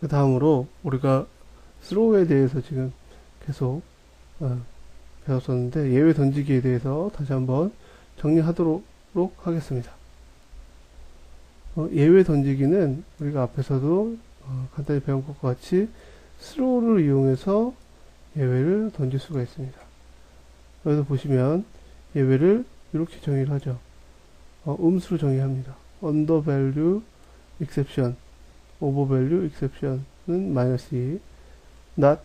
그 다음으로 우리가 스로우에 대해서 지금 계속 어, 배웠었는데 예외 던지기에 대해서 다시 한번 정리하도록 하겠습니다. 어, 예외 던지기는 우리가 앞에서도 어, 간단히 배운 것과 같이 스로우를 이용해서 예외를 던질 수가 있습니다. 여기서 보시면 예외를 이렇게 정의를 하죠. 어, 음수로 정의합니다. under value exception, over value exception은 마이너스 2, not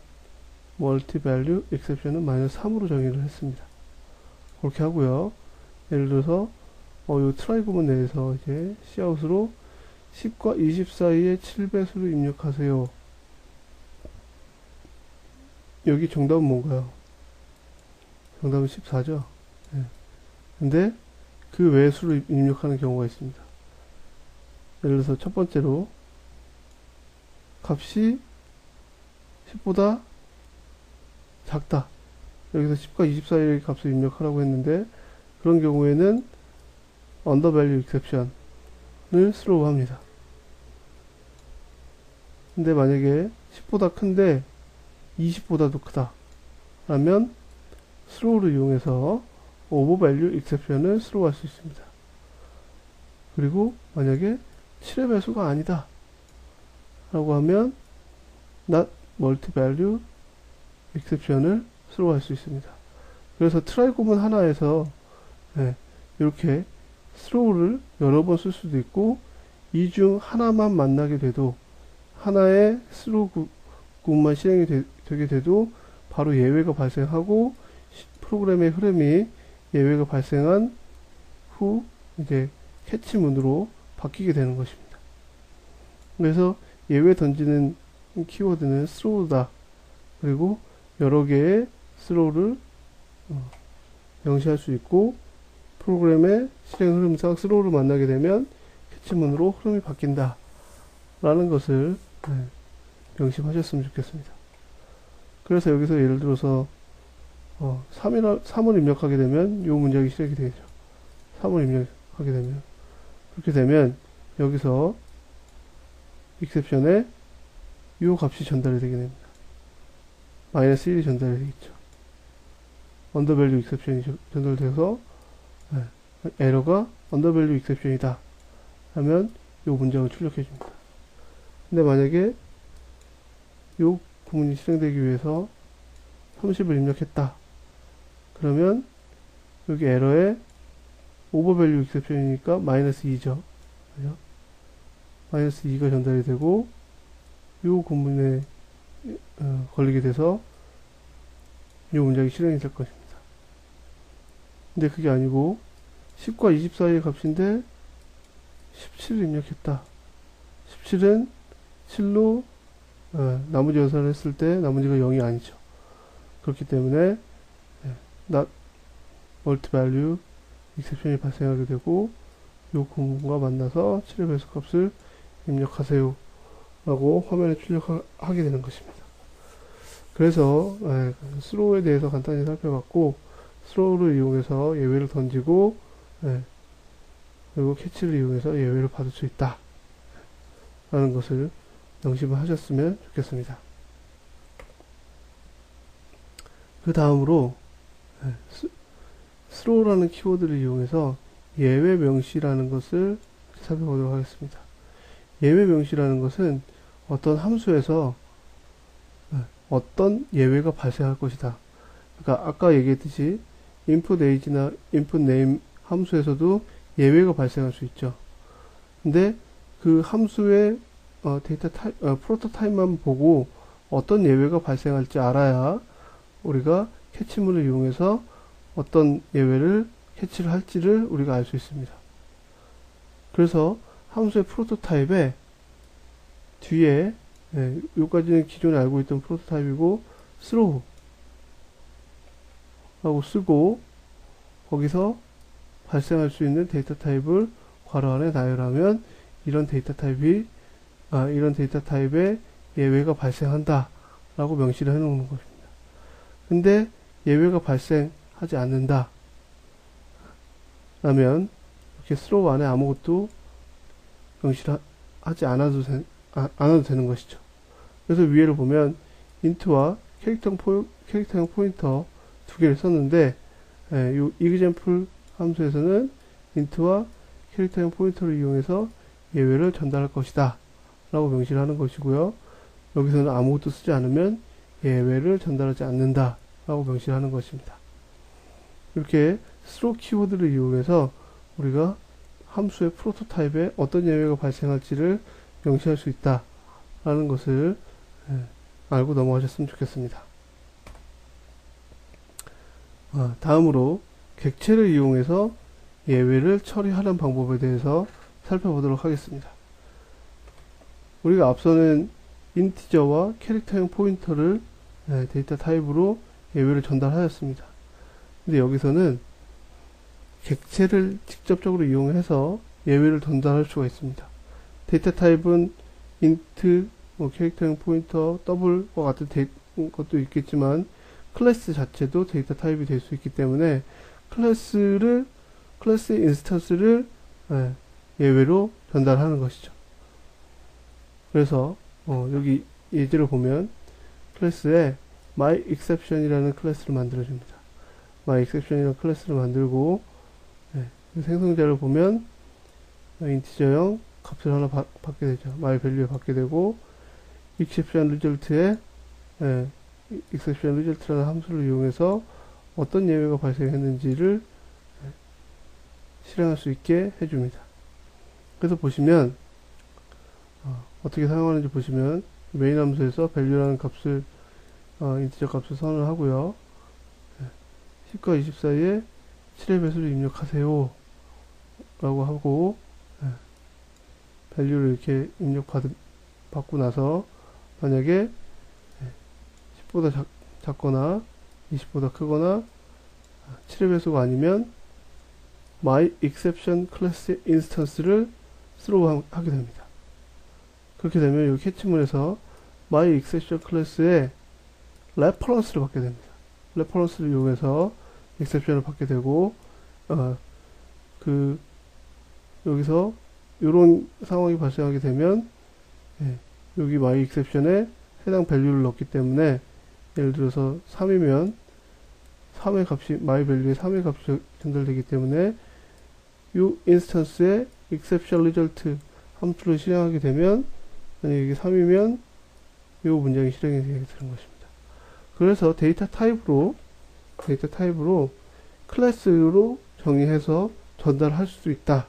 multi value exception은 마이너스 3으로 정의를 했습니다. 그렇게 하고요. 예를 들어서 어, 요 트라이 부분 내에서 이제 Cout으로 10과 20 사이에 7배수를 입력하세요. 여기 정답은 뭔가요? 정답은 14죠. 네. 근데 그 외의 수를 입력하는 경우가 있습니다. 예를 들어서 첫 번째로 값이 10보다 작다. 여기서 10과 20 사이의 값을 입력하라고 했는데 그런 경우에는 undervalue exception을 스로우 합니다. 근데 만약에 10보다 큰데 20보다도 크다. 라면 스로우를 이용해서 overvalue exception을 스로우 할 수 있습니다. 그리고 만약에 7의 배수가 아니다. 라고 하면 not multi-value exception을 스로우 할수 있습니다. 그래서 트라이 구문 하나에서 네, 이렇게 스로우를 여러 번 쓸 수도 있고 이 중 하나만 만나게 돼도 하나의 스로우 구문만 실행이 되, 게 돼도 바로 예외가 발생하고 프로그램의 흐름이 예외가 발생한 후 이제 캐치문으로 바뀌게 되는 것입니다. 그래서 예외 던지는 키워드는 스로우다. 그리고 여러 개의 스로우를 어, 명시할 수 있고 프로그램의 실행 흐름상 스로우를 만나게 되면 캐치문으로 흐름이 바뀐다. 라는 것을 네, 명심하셨으면 좋겠습니다. 그래서 여기서 예를 들어서 어, 3을, 3을 입력하게 되면 이 문장이 시작이 되죠. 3을 입력하게 되면 그렇게 되면 여기서 익셉션에 이 값이 전달이 되게 됩니다. 마이너스 1이 전달이 되겠죠. 언더밸류 익셉션이 전달돼서 네, 에러가 언더밸류 익셉션이다 하면 이 문장을 출력해 줍니다. 근데 만약에 이 구문이 실행되기 위해서 30을 입력했다. 그러면 여기 에러에 오버밸류 익셉션이니까 마이너스 2죠. 그죠? 마이너스 2가 전달이 되고 이 구문에 어, 걸리게 돼서 이 문장이 실행이 될 것입니다. 근데 그게 아니고 10과 20 사이의 값인데 17을 입력했다. 17은 7로 어, 나머지 연산을 했을 때 나머지가 0이 아니죠. 그렇기 때문에 네, not multi-value exception이 발생하게 되고 이 구문과 만나서 7의 배수값을 입력하세요 라고 화면에 출력하게 되는 것입니다. 그래서 네, 스로우에 대해서 간단히 살펴봤고 스로우를 이용해서 예외를 던지고 네, 그리고 캐치를 이용해서 예외를 받을 수 있다 라는 것을 명심을 하셨으면 좋겠습니다. 그 다음으로 네, 스로우라는 키워드를 이용해서 예외 명시라는 것을 살펴보도록 하겠습니다. 예외 명시라는 것은 어떤 함수에서 네, 어떤 예외가 발생할 것이다. 그러니까 아까 얘기했듯이 input age나 input name 함수에서도 예외가 발생할 수 있죠. 근데 그 함수의 어, 데이터 타입, 어, 프로토타입만 보고 어떤 예외가 발생할지 알아야 우리가 캐치문을 이용해서 어떤 예외를 캐치를 할지를 우리가 알 수 있습니다. 그래서 함수의 프로토타입에 뒤에 예, 여기까지는 기존에 알고 있던 프로토타입이고 스로우 라고 쓰고 거기서 발생할 수 있는 데이터 타입을 괄호 안에 나열하면 이런 데이터 타입이 아, 이런 데이터 타입의 예외가 발생한다 라고 명시를 해 놓는 것입니다. 근데 예외가 발생하지 않는다 라면 이렇게 스로우 안에 아무것도 명시를 하지 않아도, 되, 아, 않아도 되는 것이죠. 그래서 위에를 보면 int와 캐릭터 포, 캐릭터형 포인터 두 개를 썼는데 예, 요 example 함수에서는 int와 캐릭터형 포인터를 이용해서 예외를 전달할 것이다 라고 명시를 하는 것이고요 여기서는 아무것도 쓰지 않으면 예외를 전달하지 않는다 라고 명시를 하는 것입니다 이렇게 throw 키워드를 이용해서 우리가 함수의 프로토타입에 어떤 예외가 발생할지를 명시할 수 있다 라는 것을 예, 알고 넘어가셨으면 좋겠습니다 아, 다음으로 객체를 이용해서 예외를 처리하는 방법에 대해서 살펴보도록 하겠습니다. 우리가 앞서는 인티저와 캐릭터형 포인터를 네, 데이터 타입으로 예외를 전달하였습니다. 근데 여기서는 객체를 직접적으로 이용해서 예외를 전달할 수가 있습니다. 데이터 타입은 인트, 뭐 캐릭터형 포인터, 더블과 같은 데이, 것도 있겠지만 클래스 자체도 데이터 타입이 될 수 있기 때문에 클래스를 클래스 인스턴스를 예, 예외로 전달하는 것이죠. 그래서 어, 여기 예제를 보면 클래스에 myException이라는 클래스를 만들어줍니다. myException이라는 클래스를 만들고 생성자를 보면 인티저형 값을 하나 바, 받게 되죠. myValue에 받게 되고 exception result에 예, result라는 함수를 이용해서 어떤 예외가 발생했는지를 실행할 수 있게 해줍니다. 그래서 보시면 어, 떻게 사용하는지 보시면 메인 함수에서 value라는 값을 어, 인티저 값을 선언을 하고요. 10과 20 사이에 7의 배수를 입력하세요. 라고 하고 예, value를 이렇게 입력 받, 받고 나서 만약에 10보다 작, 작거나 20보다 크거나 7의 배수가 아니면 my exception class instance를 throw 하게 됩니다. 그렇게 되면 이 캐치문에서 my exception class에 reference를 받게 됩니다. reference를 이용해서 exception을 받게 되고 어, 그 여기서 이런 상황이 발생하게 되면 예, 여기 my exception에 해당 밸류를 넣기 때문에 예를 들어서 3이면 3의 값이 my value에 3의 값이 전달되기 때문에 이 인스턴스에 exception result 함수를 실행하게 되면 만약에 이게 3이면 이 문장이 실행이 되게 되는 것입니다. 그래서 데이터 타입으로 데이터 타입으로 클래스로 정의해서 전달할 수 있다.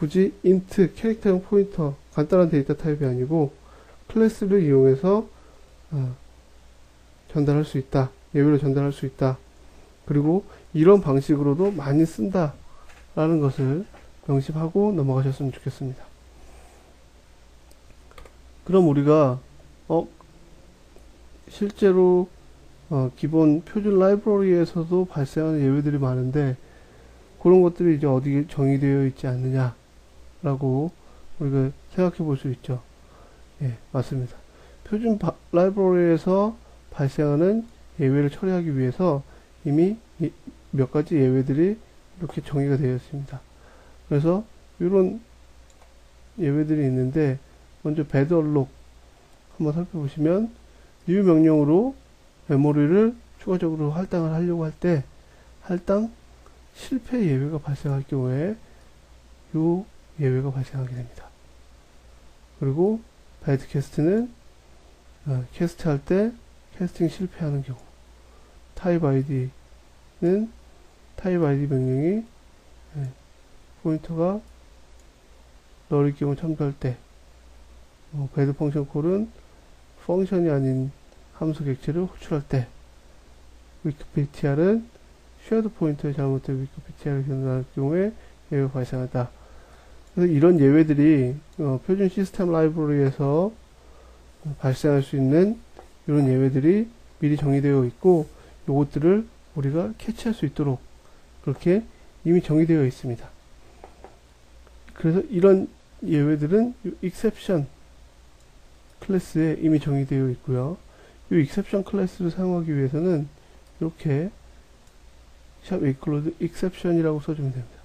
굳이 int 캐릭터형 포인터 간단한 데이터 타입이 아니고 클래스를 이용해서 어, 전달할 수 있다. 예외로 전달할 수 있다. 그리고 이런 방식으로도 많이 쓴다. 라는 것을 명심하고 넘어가셨으면 좋겠습니다. 그럼 우리가 어, 실제로 어, 기본 표준 라이브러리에서도 발생하는 예외들이 많은데 그런 것들이 이제 어디 정의되어 있지 않느냐 라고 우리가 생각해 볼 수 있죠. 예, 맞습니다. 표준 바, 라이브러리에서 발생하는 예외를 처리하기 위해서 이미 몇 가지 예외들이 이렇게 정의가 되어 있습니다. 그래서 이런 예외들이 있는데 먼저 배드 얼록 한번 살펴보시면 new 명령으로 메모리를 추가적으로 할당을 하려고 할 때 할당 실패 예외가 발생할 경우에 이 예외가 발생하게 됩니다. 그리고 배드 캐스트는 어, 캐스트 할 때 캐스팅 실패하는 경우 타입 아이디는 타입 아이디 명령이 예, 포인터가 널일 경우 참조할 때 어, 배드 펑션 콜은 펑션이 아닌 함수 객체를 호출할 때 위키피티아는 쉐어드 포인터에 잘못된 위키피티아를 전달할 경우에 예외가 발생한다. 그래서 이런 예외들이 어, 표준 시스템 라이브러리에서 발생할 수 있는 이런 예외들이 미리 정의되어 있고 이것들을 우리가 캐치할 수 있도록 그렇게 이미 정의되어 있습니다. 그래서 이런 예외들은 exception 클래스에 이미 정의되어 있고요. 이 exception 클래스를 사용하기 위해서는 이렇게 샵 include exception이라고 써주면 됩니다.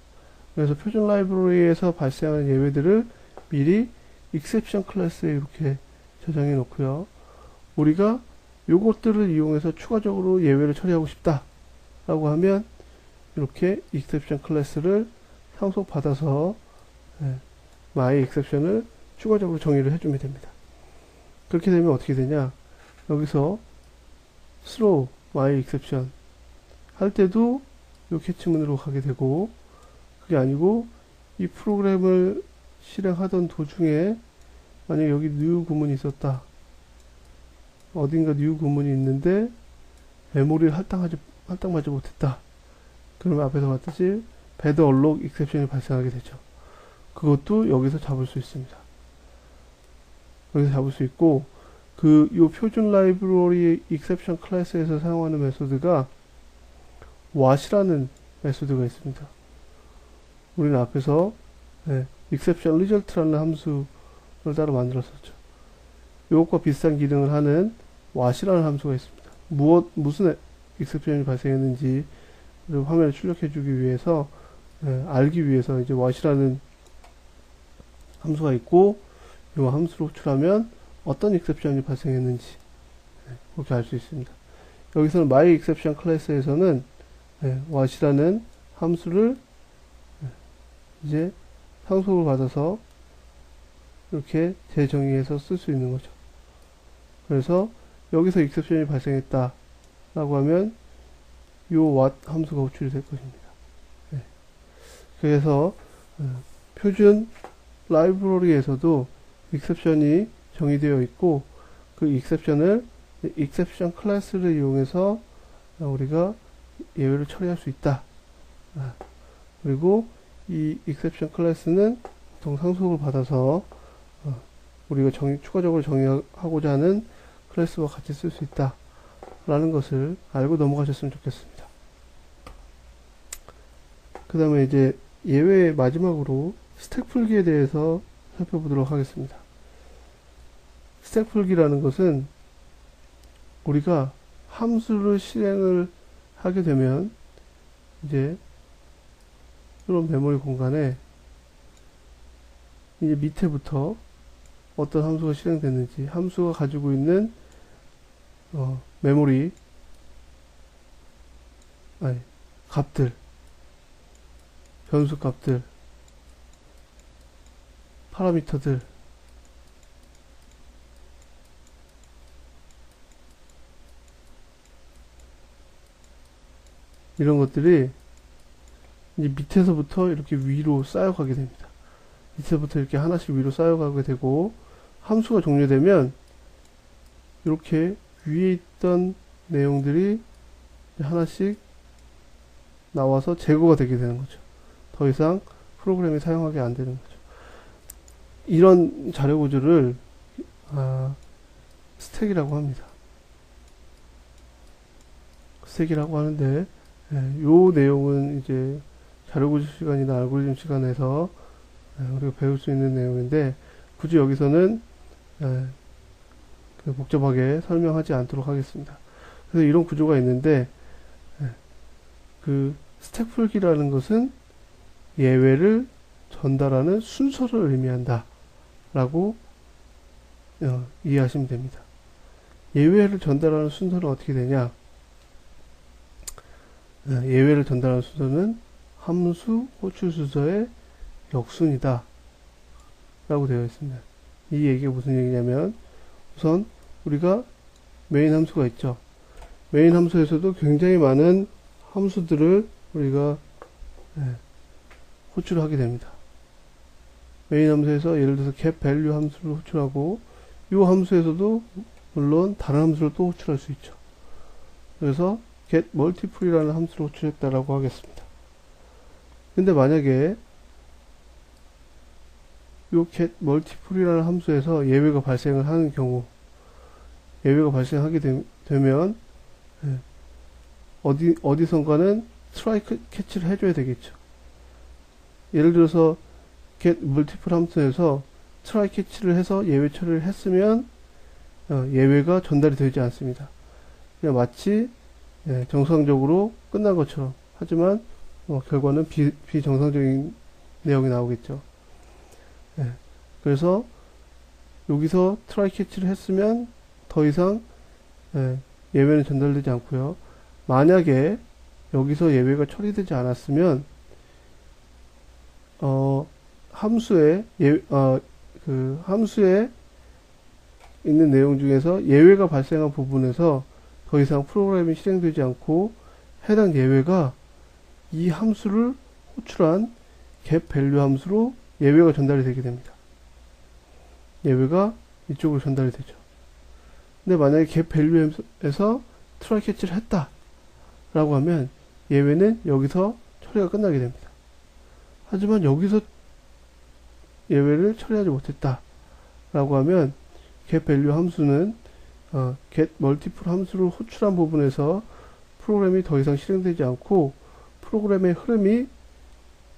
그래서 표준 라이브러리에서 발생하는 예외들을 미리 exception 클래스에 이렇게 저장해 놓고요. 우리가 요것들을 이용해서 추가적으로 예외를 처리하고 싶다 라고 하면 이렇게 exception 클래스를 상속 받아서 예, my exception을 추가적으로 정의를 해주면 됩니다. 그렇게 되면 어떻게 되냐 여기서 throw my exception 할 때도 요 캐치문으로 가게 되고 그게 아니고 이 프로그램을 실행하던 도중에 만약 여기 new 구문이 있었다. 어딘가 new 구문이 있는데 메모리를 할당하지 할당하지 못했다. 그러면 앞에서 봤듯이 bad unlock exception이 발생하게 되죠. 그것도 여기서 잡을 수 있습니다. 여기서 잡을 수 있고 그요 표준 라이브러리 exception 클래스에서 사용하는 메소드가 what이라는 메소드가 있습니다. 우리는 앞에서 네, exception result라는 함수를 따로 만들었었죠. 이것과 비슷한 기능을 하는 what이라는 함수가 있습니다. 무엇 무슨 exception이 발생했는지 화면에 출력해주기 위해서 네, 알기 위해서 이제 what이라는 함수가 있고 이 함수로 호출하면 어떤 exception이 발생했는지 네, 그렇게 알 수 있습니다. 여기서는 my exception 클래스에서는 네, what이라는 함수를 네, 이제 상속을 받아서 이렇게 재정의해서 쓸 수 있는 거죠. 그래서 여기서 exception이 발생했다 라고 하면 요 what 함수가 호출이 될 것입니다. 네. 그래서 어, 표준 라이브러리에서도 exception이 정의되어 있고 그 exception을 exception 클래스를 이용해서 우리가 예외를 처리할 수 있다. 아, 그리고 이 exception 클래스는 보통 상속을 받아서 어, 우리가 정의, 추가적으로 정의하고자 하는 클래스와 같이 쓸 수 있다. 라는 것을 알고 넘어가셨으면 좋겠습니다. 그 다음에 이제 예외 마지막으로 스택 풀기에 대해서 살펴보도록 하겠습니다. 스택 풀기라는 것은 우리가 함수를 실행을 하게 되면 이제 이런 메모리 공간에 이제 밑에부터 어떤 함수가 실행됐는지 함수가 가지고 있는 어, 메모리 아니 값들 변수 값들 파라미터들 이런 것들이 이제 밑에서부터 이렇게 위로 쌓여가게 됩니다. 밑에부터 이렇게 하나씩 위로 쌓여가게 되고 함수가 종료되면 이렇게 위에 있던 내용들이 하나씩 나와서 제거가 되게 되는 거죠. 더 이상 프로그램이 사용하게 안 되는 거죠. 이런 자료 구조를 아, 스택이라고 합니다. 스택이라고 하는데 예, 요 내용은 이제 자료구조 시간이나 알고리즘 시간에서 예, 우리가 배울 수 있는 내용인데 굳이 여기서는 예, 그 복잡하게 설명하지 않도록 하겠습니다. 그래서 이런 구조가 있는데 예, 그 스택 풀기라는 것은 예외를 전달하는 순서를 의미한다 라고 어, 이해하시면 됩니다. 예외를 전달하는 순서는 어떻게 되냐 예, 예외를 전달하는 순서는 함수 호출 순서의 역순이다 라고 되어 있습니다. 이 얘기가 무슨 얘기냐면 우선 우리가 메인 함수가 있죠. 메인 함수에서도 굉장히 많은 함수들을 우리가 예, 호출을 하게 됩니다. 메인 함수에서 예를 들어서 get value 함수를 호출하고 이 함수에서도 물론 다른 함수를 또 호출할 수 있죠. 그래서 get multiple이라는 함수를 호출했다라고 하겠습니다. 근데 만약에 요 get multiple이라는 함수에서 예외가 발생을 하는 경우 예외가 발생하게 되, 면 예, 어디 어디선가는 스트라이크 캐치를 해줘야 되겠죠. 예를 들어서 get multiple 함수에서 트라이 캐치를 해서 예외 처리를 했으면 어, 예외가 전달이 되지 않습니다. 그냥 마치 예, 정상적으로 끝난 것처럼 하지만 어, 결과는 비, 비정상적인 내용이 나오겠죠. 예, 그래서 여기서 트라이 캐치를 했으면 더 이상 예, 예외는 전달되지 않고요. 만약에 여기서 예외가 처리되지 않았으면 어, 함수에 예, 어, 그 함수에 있는 내용 중에서 예외가 발생한 부분에서 더 이상 프로그램이 실행되지 않고 해당 예외가 이 함수를 호출한 get value 함수로 예외가 전달이 되게 됩니다. 예외가 이쪽으로 전달이 되죠. 근데 만약에 get value에서 try catch를 했다 라고 하면 예외는 여기서 처리가 끝나게 됩니다. 하지만 여기서 예외를 처리하지 못했다 라고 하면 get value 함수는 어, get multiple 함수를 호출한 부분에서 프로그램이 더 이상 실행되지 않고 프로그램의 흐름이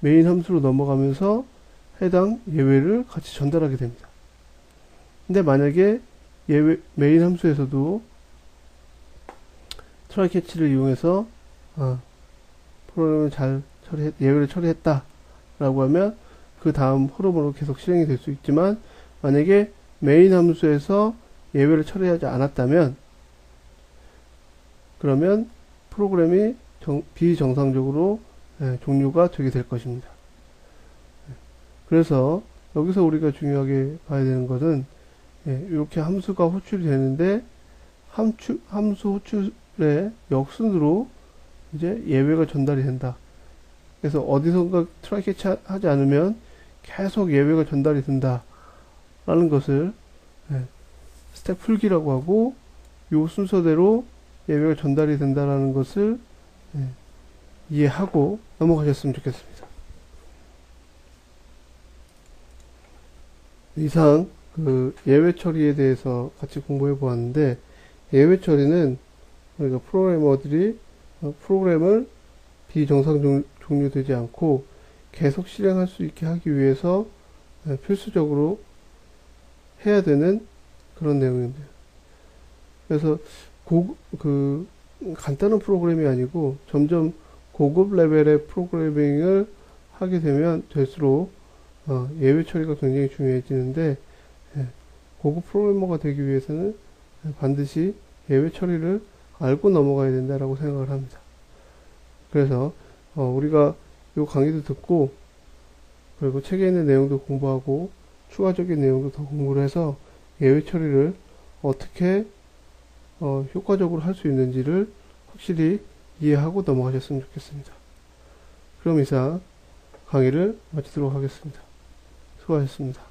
메인 함수로 넘어가면서 해당 예외를 같이 전달하게 됩니다. 근데 만약에 예외, 메인 함수에서도 트라이 캐치를 이용해서 어, 프로그램을 잘 처리했, 예외를 처리했다 라고 하면 그 다음 흐름으로 계속 실행이 될 수 있지만 만약에 메인 함수에서 예외를 처리하지 않았다면 그러면 프로그램이 정, 비정상적으로 예, 종료가 되게 될 것입니다. 그래서 여기서 우리가 중요하게 봐야 되는 것은 예, 이렇게 함수가 호출이 되는데 함추, 함수 호출의 역순으로 이제 예외가 전달이 된다. 그래서 어디선가 트라이 캐치 하지 않으면 계속 예외가 전달이 된다. 라는 것을 예, 스텝 풀기라고 하고 요 순서대로 예외가 전달이 된다라는 것을 예, 이해하고 넘어가셨으면 좋겠습니다. 이상 그 예외 처리에 대해서 같이 공부해 보았는데 예외 처리는 우리가 프로그래머들이 어, 프로그램을 비정상 종, 종료되지 않고 계속 실행할 수 있게 하기 위해서 예, 필수적으로 해야 되는 그런 내용인데요. 그래서 고, 그 간단한 프로그램이 아니고 점점 고급 레벨의 프로그래밍을 하게 되면 될수록 어, 예외 처리가 굉장히 중요해지는데 예, 고급 프로그래머가 되기 위해서는 반드시 예외 처리를 알고 넘어가야 된다라고 생각을 합니다. 그래서 어, 우리가 이 강의도 듣고 그리고 책에 있는 내용도 공부하고 추가적인 내용도 더 공부를 해서 예외 처리를 어떻게 어, 효과적으로 할 수 있는지를 확실히 이해하고 넘어가셨으면 좋겠습니다. 그럼 이상 강의를 마치도록 하겠습니다. 수고하셨습니다.